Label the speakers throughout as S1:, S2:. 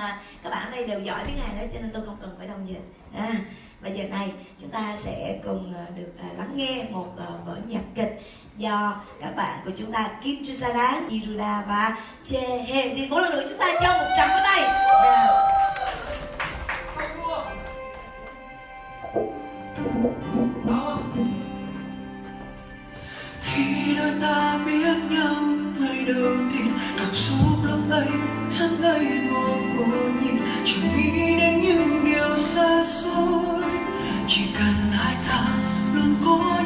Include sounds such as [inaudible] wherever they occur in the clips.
S1: là các bạn ở đây đều giỏi tiếng Hàn hết cho nên tôi không cần phải thông dịch. À, và giờ này chúng ta sẽ cùng ờ, được ờ, lắng nghe một ờ, vở nhạc kịch do các bạn của chúng ta Kim Chu Saran, Iruda và Che He đi mỗi lần nữa chúng ta cho một tràng vào tay. Nào
S2: khi đôi ta biết nhau ngày đầu tiên cảm xúc lúc ấy rất ngây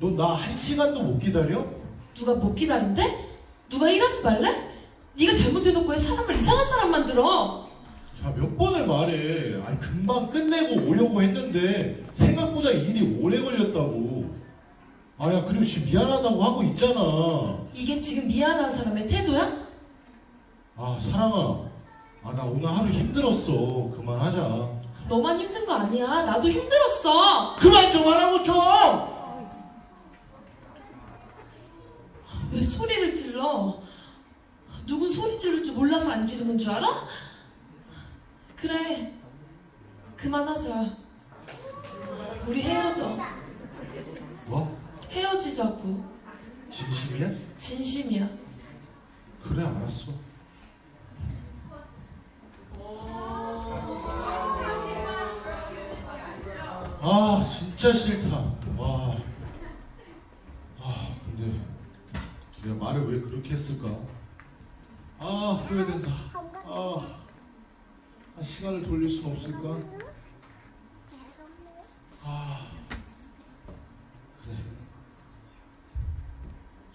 S3: 넌나한 시간도 못 기다려?
S4: 누가 못 기다린대? 누가 일하지 말래? 네가 잘못해놓고 왜 사람을 이상한 사람 만들어?
S3: 자 몇 번을 말해. 아니 금방 끝내고 오려고 했는데 생각보다 일이 오래 걸렸다고. 아야 그리고 지금 미안하다고 하고 있잖아.
S4: 이게 지금 미안한 사람의 태도야?
S3: 아 사랑아. 아 나 오늘 하루 힘들었어. 그만하자.
S4: 너만 힘든 거 아니야. 나도 힘들었어.
S3: 그만 좀 하라고 좀.
S4: 소리를 질러? 누군 소리 지를 줄 몰라서 안 지르는 줄 알아? 그래. 그만하자. 우리 헤어져.
S3: 뭐?
S4: 헤어지자고.
S3: 진심이야?
S4: 진심이야.
S3: 그래 알았어. 아 진짜 싫다. 와. 아 근데 내가 말을 왜 그렇게 했을까? 아 후회된다. 아, 아 시간을 돌릴 순 없을까? 아 그래.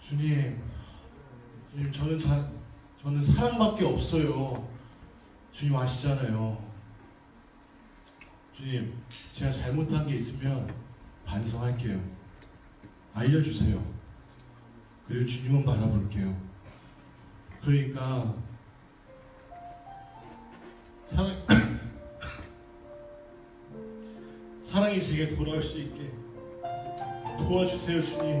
S3: 주님. 주님 저는 자, 저는 사랑밖에 없어요. 주님 아시잖아요. 주님 제가 잘못한 게 있으면 반성할게요. 알려주세요. 그리고 주님은 바라볼게요. 그러니까 사랑 [coughs] 사랑이 제게 돌아올 수 있게 도와주세요, 주님.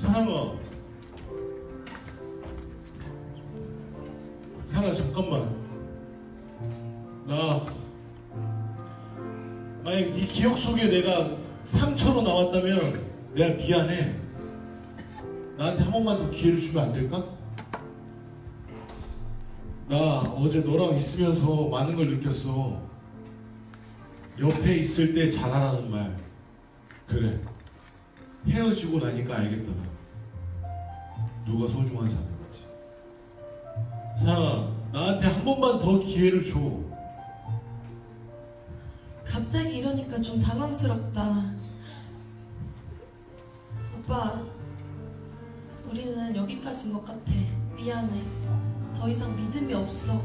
S3: 사랑아 사랑아 잠깐만 나 만약 네 기억 속에 내가 상처로 나왔다면 내가 미안해 나한테 한 번만 더 기회를 주면 안 될까? 나 어제 너랑 있으면서 많은 걸 느꼈어. 옆에 있을 때 잘하라는 말. 그래. 헤어지고 나니까 알겠더라. 누가 소중한 사람인지. 사랑아, 나한테 한 번만 더 기회를 줘.
S4: 갑자기 이러니까 좀 당황스럽다. 오빠, 우리는 여기까지인 것 같아. 미안해. 더 이상 믿음이 없어.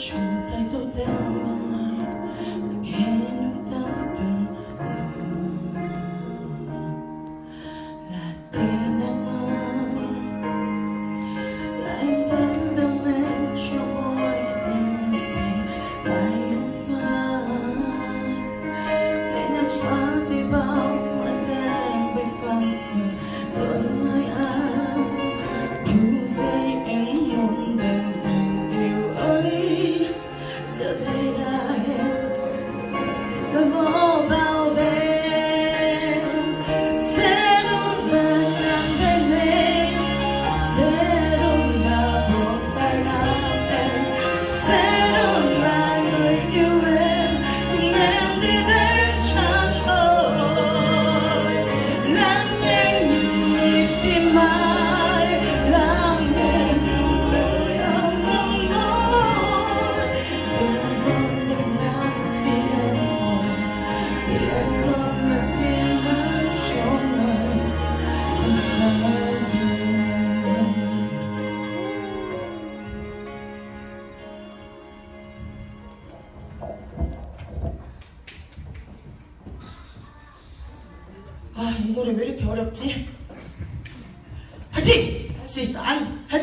S2: 주라이도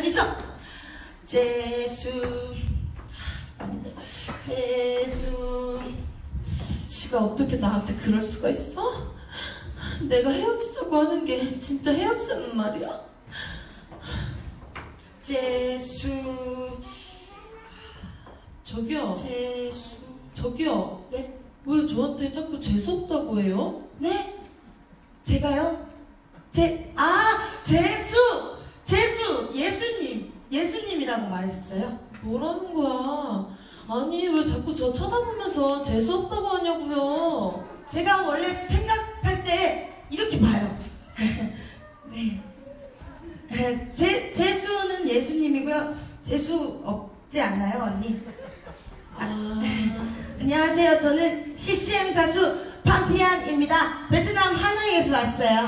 S5: 있어. 재수. 안 돼. 재수.
S4: 지가 어떻게 나한테 그럴 수가 있어? 내가 헤어지자고 하는 게 진짜 헤어지자는 말이야?
S5: 재수.
S4: 저기요,
S5: 재수.
S4: 저기요.
S5: 네?
S4: 왜 저한테 자꾸 재수없다고 해요?
S5: 네? 제가요? 제, 아! 재수! 예수님이라고 말했어요?
S4: 뭐라는 거야? 아니, 왜 자꾸 저 쳐다보면서 재수 없다고 하냐고요?
S5: 제가 원래 생각할 때 이렇게 봐요. [laughs] 네. 에, 제, 재수는 예수님이고요. 재수 없지 않나요, 언니?
S4: 아, [laughs]
S5: 안녕하세요. 저는 CCM 가수 팜티안입니다. 베트남 하노이에서 왔어요.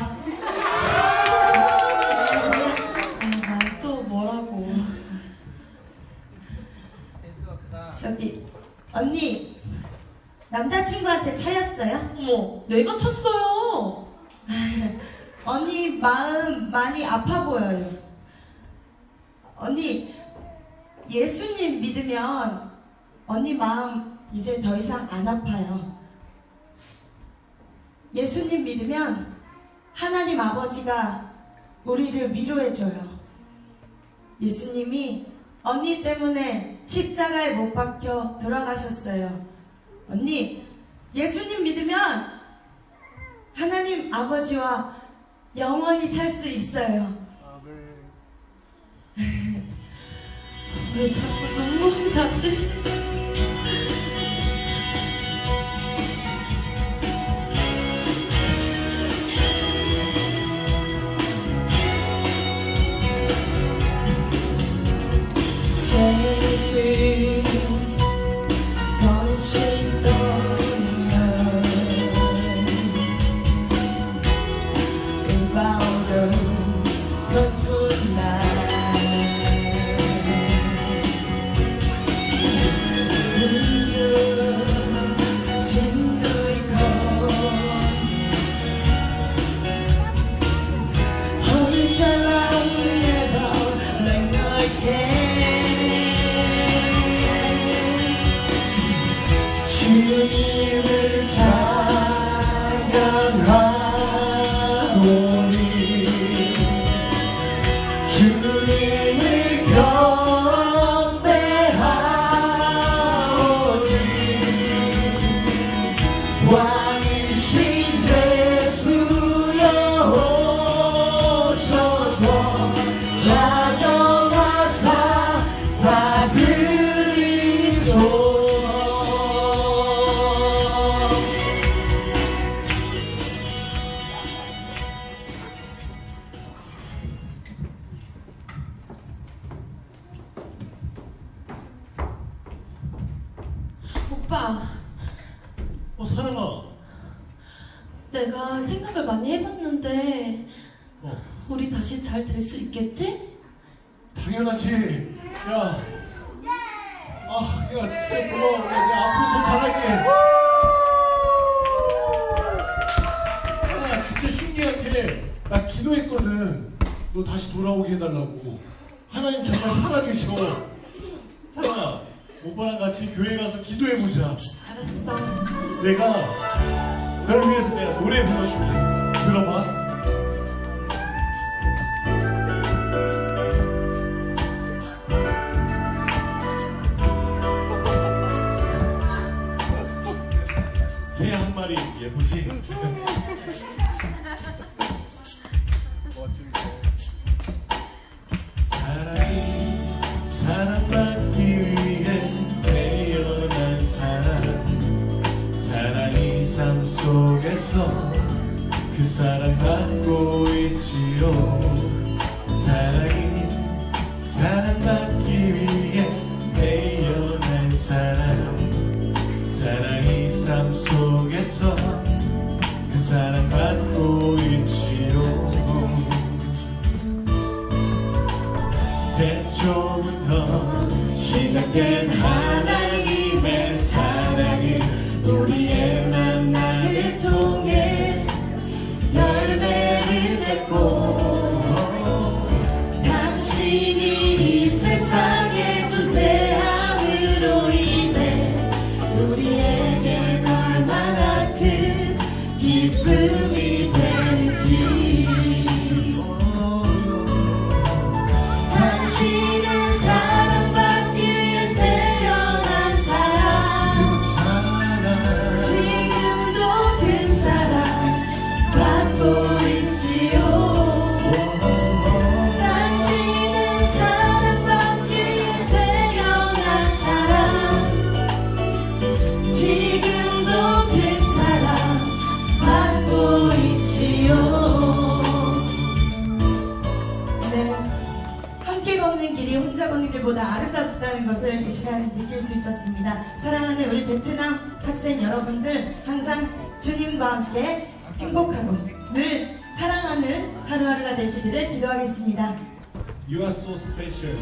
S4: 아, 난또 뭐라고.
S5: 저기, 언니, 남자친구한테 차였어요?
S4: 어머, 내가 쳤어요.
S5: 언니 마음 많이 아파 보여요. 언니 예수님 믿으면 언니 마음 이제 더 이상 안 아파요. 예수님 믿으면 하나님 아버지가 우리를 위로해줘요. 예수님이 언니 때문에 십자가에 못 박혀 돌아가셨어요. 언니, 예수님 믿으면 하나님 아버지와 영원히 살 수 있어요. [laughs]
S4: 왜 자꾸 눈물이 나지? 내가 생각을 많이 해봤는데
S3: 어
S4: 우리 다시 잘 될 수 있겠지?
S3: 당연하지 야 아, 야, 진짜 고마워. 야, 내가 앞으로 더 잘할게. 하나 진짜 신기한 게, 나 기도했거든. 너 다시 돌아오게 해달라고. 하나님 정말 살아계셔. 사랑아, 오빠랑 같이 교회 가서 기도해보자.
S4: 알았어.
S3: 내가 널 위해서 내가 노래 불러줄게. 들어봐. 새 한 마리 예쁘지? 속에서 그 사랑 받고 있지요. 사랑이 사랑받기 위해 태어난 사람 사랑이 삶 속에서 그 사랑 받고 있지요. 태초부터 시작된 하나님의 사랑이 우리의
S5: 있었습니다. 사랑하는 우리 베트남 학생 여러분들 항상 주님과 함께 행복하고 늘 사랑하는 하루하루가 되시기를 기도하겠습니다.
S3: You are so special.